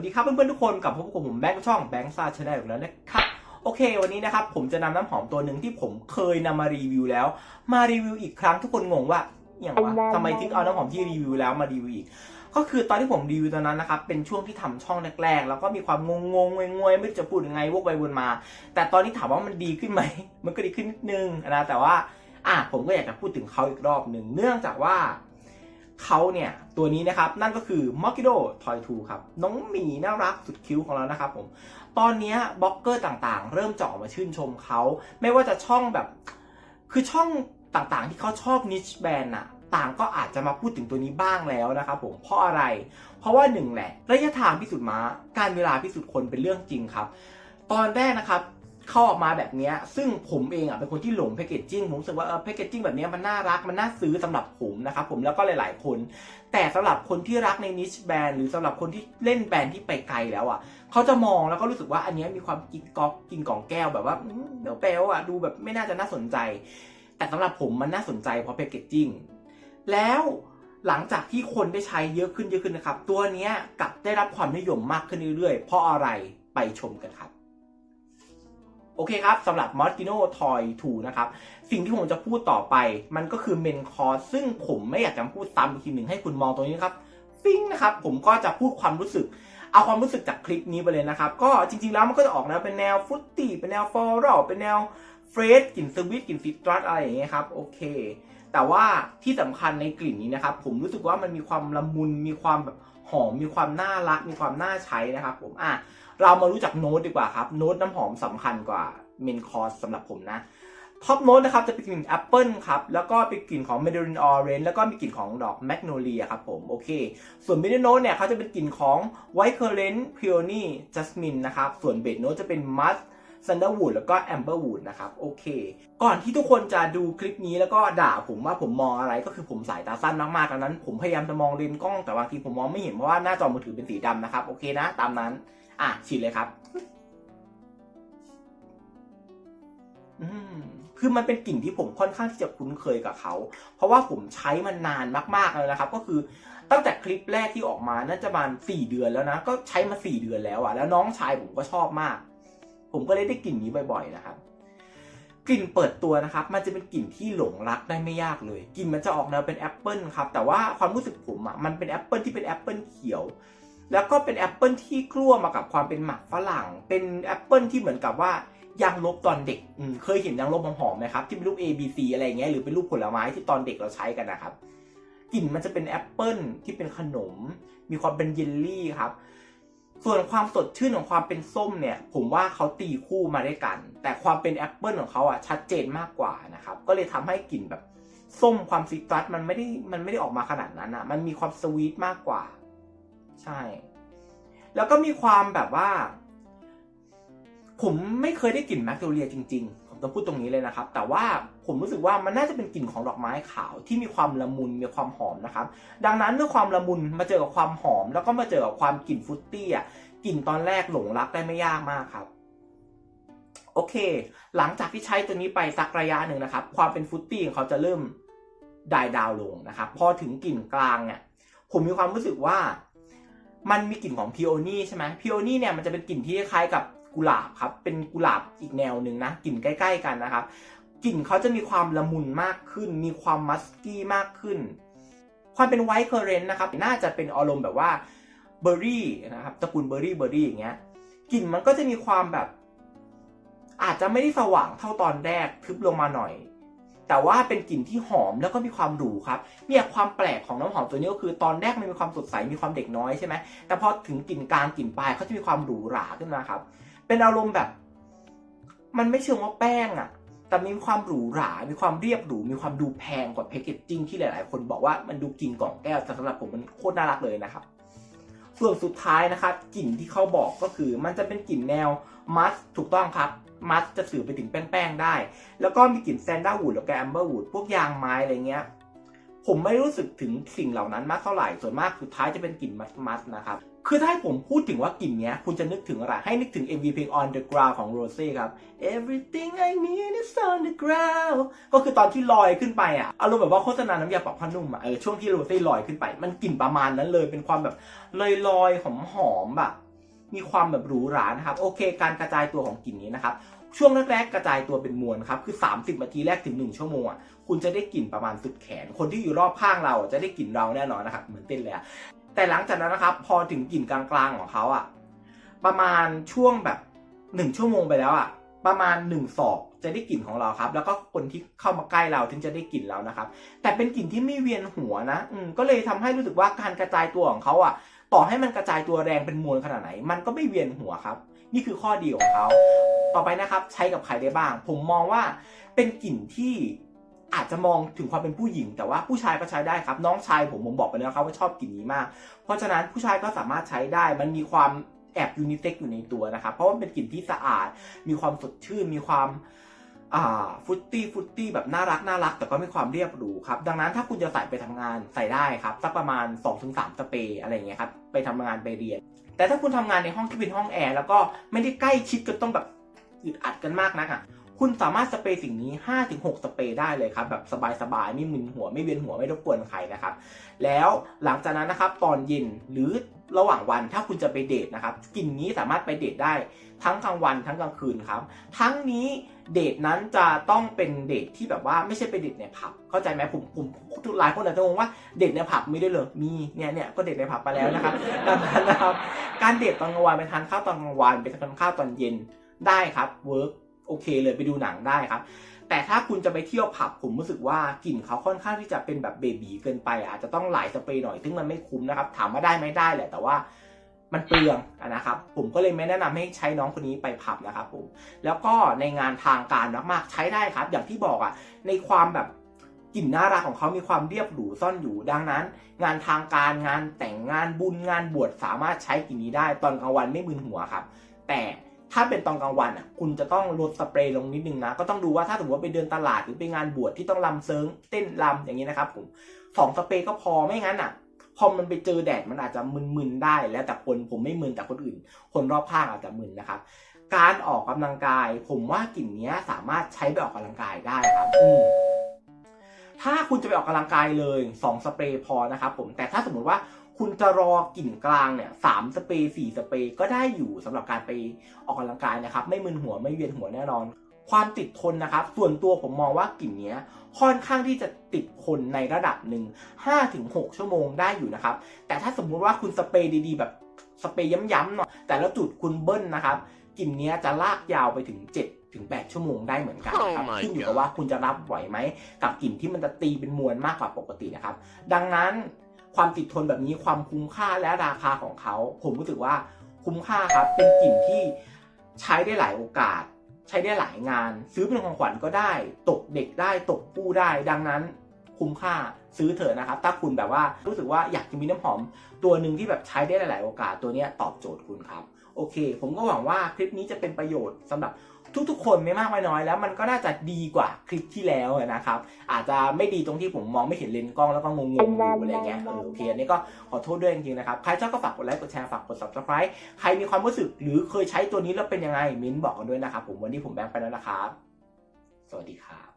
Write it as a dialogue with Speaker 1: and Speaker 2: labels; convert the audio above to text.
Speaker 1: วัสดีครับเพื่อนๆทุกคนกับพบกับผมแบงค์ช่องแบงค์ซาชาแนลอีกแล้วนะครับโอเค วันนี้นะครับผมจะนำน้ำหอมตัวหนึ่งที่ผมเคยนำมารีวิวแล้ว มารีวิวอีกครั้งทุกคนงงว่าอย่างวะทำไมถึงเอาน้ำหอมที่รีวิวแล้วมารีวิวอีกก็คือตอนที่ผมรีวิวตอนนั้นนะครับเป็นช่วงที่ทำช่องแรกๆ แล้วก็มีความงงงๆงวยๆไม่จะพูดยังไงวกไปวนมา แต่ตอนนี้ถามว่ามันดีขึ้นไหมมันก็ดีขึ้นนิดนึงนะแต่ว่าอะผมก็อยากจะพูดถึงเขาอีกรอบหนึ่งเนื่องจากว่า เขาเนี่ยตัวนี้นะครับนั่นก็คือ m o k i d o Toy 2ครับน้องหมีน่ารักสุดคิ้วของเรานะครับผมตอนนี้บล็อกเกอร์ต่างๆ เริ่มจะออกมาชื่นชมเขาไม่ว่าจะช่องแบบคือช่องต่างๆ ที่เขาชอบนิชแบนอะต่างก็อาจจะมาพูดถึงตัวนี้บ้างแล้วนะครับผมเพราะอะไร เพราะว่าหนึ่งแหละระยะทางพิสูจน์ม้า การเวลาพิสูจน์คนเป็นเรื่องจริงครับ ตอนแรกนะครับ เข้าออกมาแบบนี้ซึ่งผมเองอะเป็นคนที่หลงแพคเกจจิ้งผมรู้สึกว่าเออแพคเกจจิ้งแบบนี้มันน่ารักมันน่าซื้อสำหรับผมนะครับผมแล้วก็หลาย ๆ คน แต่สำหรับคนที่รักในนิชแบรนด์หรือสำหรับคนที่เล่นแบรนด์ที่ไปไกลแล้วอะเขาจะมองแล้วก็รู้สึกว่าอันนี้มีความกินก๊อกกินกล่องแก้วแบบว่าเดี๋ยวแปลว่าดูแบบไม่น่าจะน่าสนใจ แต่สำหรับผมมันน่าสนใจเพราะแพคเกจจิ้งแล้วหลังจากที่คนได้ใช้เยอะขึ้นเยอะขึ้นนะครับ ตัวนี้กลับได้รับความนิยมมากขึ้นเรื่อยๆ เพราะอะไรไปชมกันครับ โอเคครับสำหรับ m o s k i n o Toy 2นะครับ สิ่งที่ผมจะพูดต่อไป มันก็คือเมนคอร์ซึ่งผมไม่อยากจะพูดซ้ำอีกทีหนึ่งให้คุณมองตรงนี้นะครับฟิ้งนะครับ ผมก็จะพูดความรู้สึก เอาความรู้สึกจากคลิปนี้ไปเลยนะครับ ก็จริงๆแล้วมันก็จะออกแนวเป็นแนวฟรุตตี้เป็นแนวฟลอรัลเป็นแนวเฟรชกลิ่นสวิตกลิ่นซิตรัสอะไรอย่างเงี้ยครับโอเค แต่ว่าที่สำคัญในกลิ่นนี้นะครับ ผมรู้สึกว่ามันมีความละมุนมีความแบบ หอมมีความน่ารักมีความน่าใช้นะครับ ผมอะเรามารู้จักโน้ตดีกว่าครับโน้ตน้ำหอมสำคัญกว่าเมนคอร์สสำหรับผมนะท็อปโน้ตนะครับจะเป็นกลิ่นแอปเปิลครับแล้วก็เป็นกลิ่นของเมด a รินออเรนแล้วก็มีกลิ่นของดอกแมกโนเลียครับผมโอเค ส่วนมิดโน้ตเนี่ยเขาจะเป็นกลิ่นของไวท์เคอร์เรนต์พิโอนี่จัสมินนะครับส่วนเบสโน้ตจะเป็นมัส ซันเดอร์วูดแล้วก็แอมเบอร์วูดนะครับโอเค ก่อนที่ทุกคนจะดูคลิปนี้แล้วก็ด่าผมว่าผมมองอะไรก็คือผมสายตาสั้นมากๆดังนั้น ผมพยายามจะมองเลนส์กล้องแต่บางทีผมมองไม่เห็นเพราะว่าหน้าจอมือถือเป็นสีดำนะครับโอเคนะ ตามนั้น อะฉีดเลยครับอืมคือมันเป็นกลิ่นที่ผมค่อนข้างที่จะคุ้นเคยกับเขา เพราะว่าผมใช้มันนานมากๆเลยนะครับ ก็คือตั้งแต่คลิปแรกที่ออกมาน่าจะประมาณสี่เดือนแล้วนะ ก็ใช้มาสี่เดือนแล้วอะแล้วน้องชายผมก็ชอบมาก ผมก็เลยได้กลิ่นนี้บ่อยๆนะครับ กลิ่นเปิดตัวนะครับ มันจะเป็นกลิ่นที่หลงรักได้ไม่ยากเลย กลิ่นมันจะออกแนวเป็นแอปเปิลครับ แต่ว่าความรู้สึกผมอะมันเป็นแอปเปิลที่เป็นแอปเปิลเขียว แล้วก็เป็นแอปเปิลที่กล้วมากับความเป็นหมักฝรั่ง เป็นแอปเปิลที่เหมือนกับว่ายางลบตอนเด็ก เคยเห็นยางลบหอมๆไหมครับ ที่เป็นรูป A B C อะไรเงี้ย หรือเป็นรูปผลไม้ที่ตอนเด็กเราใช้กันนะครับ กลิ่นมันจะเป็นแอปเปิลที่เป็นขนม มีความเป็นเยลลี่ครับ ส่วนความสดชื่นของความเป็นส้มเนี่ย ผมว่าเขาตีคู่มาด้วยกัน แต่ความเป็นแอปเปิลของเขาอะชัดเจนมากกว่านะครับ ก็เลยทำให้กลิ่นแบบส้มความซิตรัสมันไม่ได้มันไม่ได้ออกมาขนาดนั้นอะ มันมีความสวีทมากกว่า ใช่ แล้วก็มีความแบบว่า ผมไม่เคยได้กลิ่นแมคโนเลียจริง ๆ ต้องพูดตรงนี้เลยนะครับ แต่ว่าผมรู้สึกว่ามันน่าจะเป็นกลิ่นของดอกไม้ขาวที่มีความละมุนมีความหอมนะครับ ดังนั้นเมื่อความละมุนมาเจอกับความหอม แล้วก็มาเจอกับความกลิ่นฟุตตี้อะกลิ่นตอนแรกหลงรักได้ไม่ยากมากครับโอเค หลังจากที่ใช้ตัวนี้ไปสักระยะหนึ่งนะครับ ความเป็นฟุตตี้ของเขาจะเริ่มดายดาวลงนะครับ พอถึงกลิ่นกลางเนี่ย ผมมีความรู้สึกว่า มันมีกลิ่นของพิโอนี่ใช่ไหมพิโอนี่เนี่ยมันจะเป็นกลิ่นที่คล้ายกับ กุหลาบครับเป็นกุหลาบอีกแนวหนึ่งนะกลิ่นใกล้ ๆ กันนะครับกลิ่นเขาจะมีความละมุนมากขึ้น มีความมัสกี้มากขึ้น ความเป็นไวท์เคอร์เรนต์นะครับน่าจะเป็นอารมณ์แบบว่าเบอร์รี่นะครับตระกูลเบอร์รี่เบอร์รี่อย่างเงี้ยกลิ่นมันก็จะมีความแบบ อาจจะไม่ได้สว่างเท่าตอนแรกทึบลงมาหน่อย แต่ว่าเป็นกลิ่นที่หอมแล้วก็มีความหรูครับเนี่ยความแปลกของน้ำหอมตัวนี้ก็คือตอนแรกมันมีความสดใสมีความเด็กน้อยใช่ไหมแต่พอถึงกลิ่นกลางกลิ่นปลายเขาจะมีความหรูหราขึ้นมาครับ เป็นอารมณ์แบบ มันไม่เชิงว่าแป้งอะแต่มีความหรูหรา มีความเรียบหรู มีความดูแพงกว่าแพคเกจจิ้งที่หลาย ๆ คนบอกว่ามันดูกินกล่องแก้วแต่สำหรับผมมันโคตรน่ารักเลยนะครับ ส่วนสุดท้ายนะครับกลิ่นที่เขาบอกก็คือ มันจะเป็นกลิ่นแนวมัสถูกต้องครับมัสจะสื่อไปถึงแป้งๆได้ แล้วก็มีกลิ่นแซนด้าวูดแล้วก็แอมเบอร์วูดพวกยางไม้อะไรเงี้ย ผมไม่รู้สึกถึงสิ่งเหล่านั้นมากเท่าไหร่ ส่วนมากสุดท้ายจะเป็นกลิ่นมัสมัสนะครับ คือถ้าให้ผมพูดถึงว่ากลิ่นเนี้ย คุณจะนึกถึงอะไร ให้นึกถึง MV เพลง On the Ground ของ Rosé ครับ Everything I need is on the ground ก็คือตอนที่ลอยขึ้นไปอะ อารมณ์แบบว่าโฆษณาน้ำยาปรับผ้านุ่มอะเออช่วงที่โรเซ่ลอยขึ้นไป มันกลิ่นประมาณนั้นเลย เป็นความแบบลอยลอยๆหอมหอมๆแบบมีความแบบหรูหรานะครับ โอเค การกระจายตัวของกลิ่นนี้นะครับ ช่วงแรกๆกระจายตัวเป็นมวลครับ คือ 30 นาทีแรกถึง 1 ชั่วโมงอะ คุณจะได้กลิ่นประมาณสุดแขน คนที่อยู่รอบข้างเราจะได้กลิ่นเราแน่นอนนะครับ เหมือนเต้นเลย แต่หลังจากนั้นนะครับ พอถึงกลิ่นกลางๆของเขาอะประมาณช่วงแบบ1ชั่วโมงไปแล้วอะประมาณ1ศอกจะได้กลิ่นของเราครับ แล้วก็คนที่เข้ามาใกล้เราถึงจะได้กลิ่นเรานะครับ แต่เป็นกลิ่นที่ไม่เวียนหัวนะ อืมก็เลยทำให้รู้สึกว่าการกระจายตัวของเขาอะต่อให้มันกระจายตัวแรงเป็นมวลขนาดไหน มันก็ไม่เวียนหัวครับ นี่คือข้อดีของเขา ต่อไปนะครับ ใช้กับใครได้บ้าง ผมมองว่าเป็นกลิ่นที่ อาจจะมองถึงความเป็นผู้หญิง แต่ว่าผู้ชายก็ใช้ได้ครับ น้องชายผมผมบอกไปแล้วครับว่าชอบกลิ่นนี้มาก เพราะฉะนั้นผู้ชายก็สามารถใช้ได้ มันมีความแอบยูนิเซ็กอยู่ในตัวนะครับ เพราะว่าเป็นกลิ่นที่สะอาด มีความสดชื่น มีความฟุตตี้ฟุตตี้แบบน่ารักน่ารัก แต่ก็มีความเรียบหรูครับ ดังนั้นถ้าคุณจะใส่ไปทำงานใส่ได้ครับสักประมาณ 2-3 สเปรย์อะไรอย่างเงี้ยครับไปทำงานไปเรียน แต่ถ้าคุณทำงานในห้องที่เป็นห้องแอร์แล้วก็ไม่ได้ใกล้ชิดกันต้องแบบอึดอัดกันมากนักอะ คุณสามารถสเปรย์สิ่งนี้ 5-6 สเปรย์ได้เลยครับ แบบสบายๆไม่มึนหัวไม่เวียนหัวไม่รบกวนใครนะครับ แล้วหลังจากนั้นนะครับตอนเย็นหรือระหว่างวันถ้าคุณจะไปเดทนะครับกลิ่นนี้สามารถไปเดทได้ทั้งกลางวันทั้งกลางคืนครับทั้งนี้เดทนั้นจะต้องเป็นเดทที่แบบว่าไม่ใช่ไปเดทในผับเข้าใจไหมผมผมทุกหลายคนอาจจะงงว่าเดทในผับไมีด้เหรอมีเนี่ยเนี่ยก็เดทในผับไปแล้วนะครับดังนั้นนะครับการเดทตอนกลางวันไปทานข้าวตอนกลางวันไปทานข้าวตอนเย็นได้ครับเวิร์ก โอเคเลยไปดูหนังได้ครับแต่ถ้าคุณจะไปเที่ยวผับผมรู้สึกว่ากลิ่นเขาค่อนข้างที่จะเป็นแบบเบบีเกินไป อาจจะต้องหลายสเปรย์หน่อยซึ่งมันไม่คุ้มนะครับ ถามว่าได้ไหมได้แหละแต่ว่ามันเปลืองนะครับ ผมก็เลยไม่แนะนำให้ใช้น้องคนนี้ไปผับนะครับผมแล้วก็ในงานทางการมากๆใช้ได้ครับ อย่างที่บอกอะในความแบบกลิ่นน่ารักของเขามีความเรียบหรูซ่อนอยู่ดังนั้น งานทางการงานแต่งงานบุญงานบวชสามารถใช้กลิ่นนี้ได้ ตอนกลางวันไม่มึนหัวครับ แต่ ถ้าเป็นตอนกลางวันอะ คุณจะต้องลดสเปรย์ลงนิดนึงนะ ก็ต้องดูว่าถ้าสมมติว่าไปเดินตลาดหรือไปงานบวชที่ต้องลำเซิงเต้นลำอย่างนี้นะครับผมสองสเปรย์ก็พอไม่งั้นอะพอมันไปเจอแดดมันอาจจะมึนๆได้แล้วแต่คนผมไม่มึนแต่คนอื่น คนรอบข้างอาจจะมึนนะครับ การออกกำลังกาย ผมว่ากลิ่นเนี้ยสามารถใช้ไปออกกำลังกายได้ครับอืมถ้าคุณจะไปออกกำลังกายเลย2สเปรย์พอนะครับผมแต่ถ้าสมมติว่า คุณจะรอกลิ่นกลางเนี่ยสามสเปรย์สี่สเปรย์ก็ได้อยู่สำหรับการไปออกกำลังกายนะครับ ไม่มึนหัวไม่เวียนหัวแน่นอน ความติดทนนะครับ ส่วนตัวผมมองว่ากลิ่นเนี้ยค่อนข้างที่จะติดคนในระดับหนึ่ง5-6 ชั่วโมงได้อยู่นะครับ แต่ถ้าสมมุติว่าคุณสเปรย์ดีๆ แบบสเปรย์ย้ำๆหน่อยแต่แล้วจุดคุณเบิ้ลนะครับกลิ่นเนี้ยจะลากยาวไปถึง 7 ถึง 8 ชั่วโมงได้เหมือนกันนะครับ
Speaker 2: Oh my
Speaker 1: ขึ้นอยู่กับว่าคุณจะรับไหวไหมกับกลิ่นที่มันจะตีเป็นมวลมากกว่าปกตินะครับ ดังนั้น ความติดทนแบบนี้ความคุ้มค่าและราคาของเขา ผมรู้สึกว่าคุ้มค่าครับ เป็นกลิ่นที่ใช้ได้หลายโอกาส ใช้ได้หลายงาน ซื้อเป็นของขวัญก็ได้ ตกเด็กได้ตกปู้ได้ ดังนั้นคุ้มค่าซื้อเถอะนะครับ ถ้าคุณแบบว่ารู้สึกว่าอยากจะมีน้ำหอม ตัวหนึ่งที่แบบใช้ได้หลาย ๆ โอกาสตัวนี้ตอบโจทย์คุณครับ โอเค ผมก็หวังว่าคลิปนี้จะเป็นประโยชน์สำหรับ ทุกๆ คนไม่มากไม่น้อยแล้วมันก็น่าจะดีกว่าคลิปที่แล้วนะครับ อาจจะไม่ดีตรงที่ผมมองไม่เห็นเลนส์กล้องแล้วก็งงๆอยู่อะไรเงี้ยเออโอเคอันนี้ก็ขอโทษด้วยจริงๆนะครับ ใครชอบก็ฝากกดไลค์กดแชร์ฝากกด subscribe ใครมีความรู้สึกหรือเคยใช้ตัวนี้แล้วเป็นยังไงมิ้นท์บอกกันด้วยนะครับผมวันนี้ผมแบงค์ไปแล้วนะครับ สวัสดีครับ